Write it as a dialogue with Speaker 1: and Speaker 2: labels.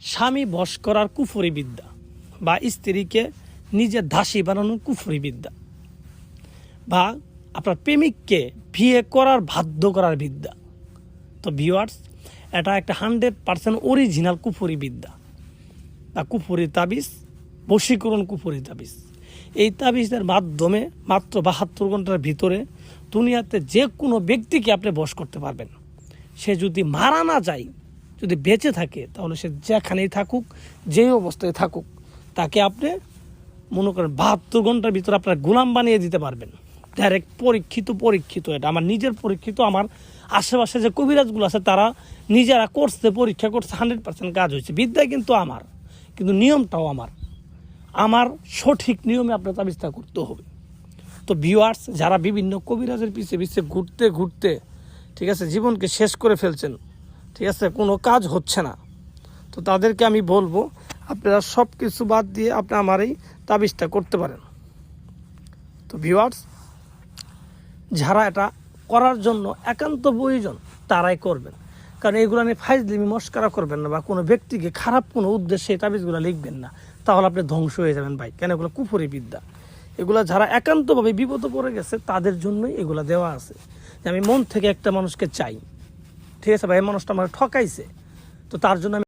Speaker 1: স্বামী বশ করার কুফরি বিদ্যা বা স্ত্রীকে নিজের দাসী বানানোর কুফরি বিদ্যা বা আপনার প্রেমিককে বিয়ে করার বাধ্য করার বিদ্যা। তো ভিওয়ার্স এটা একটা হান্ড্রেড পার্সেন্ট অরিজিনাল কুফরি বিদ্যা। বা কুফরি তাবিজ, বশীকরণ কুফরি তাবিজ। এই তাবিজের মাধ্যমে মাত্র বাহাত্তর ঘণ্টার ভিতরে দুনিয়াতে যে কোনো ব্যক্তিকে আপনি বশ করতে পারবেন। সে যদি মারা না যায় যদি বেঁচে থাকে, তাহলে সে যেখানেই থাকুক, যেই অবস্থায় থাকুক, তাকে আপনি মনে করেন বাহাত্তর ঘণ্টার ভিতরে আপনার গোলাম বানিয়ে দিতে পারবেন। ডাইরেক্ট পরীক্ষিত পরীক্ষিত এটা। আমার নিজের পরীক্ষিত, আমার আশেপাশে যে কবিরাজগুলো আছে, তারা নিজেরা করছে পরীক্ষা করছে হান্ড্রেড পার্সেন্ট কাজ হয়েছে। বিদ্যা কিন্তু আমার, কিন্তু নিয়মটাও আমার। আমার সঠিক নিয়মে আপনার তাবিজটা করতে হবে। তো ভিউয়ার্স যারা বিভিন্ন কবিরাজের পিছে পিছে ঘুরতে ঘুরতে, ঠিক আছে, জীবনকে শেষ করে ফেলছেন ঠিক আছে, কোনো কাজ হচ্ছে না। তো তাদেরকে আমি বলব, আপনারা সব কিছু বাদ দিয়ে আপনি আমার এই তাবিজটা করতে পারেন। তো ভিউয়ার্স যারা এটা করার জন্য একান্ত প্রয়োজন, তারাই করবেন। কারণ এগুলো নিয়ে ফাইজলিমি মস্কারা করবেন না বা কোনো ব্যক্তিকে খারাপ কোনো উদ্দেশ্যে তাবিজগুলো লিখবেন না। তাহলে আপনি ধ্বংস হয়ে যাবেন ভাই। কেন? এগুলো কুফরি বিদ্যা। এগুলো যারা একান্তভাবে বিপদে পড়ে গেছে, তাদের জন্যই এগুলো দেওয়া আছে। যে আমি মন থেকে একটা মানুষকে চাই। ঠিক আছে ভাই মানুষটা আমার ঠকাইছে। তো তার জন্য আমি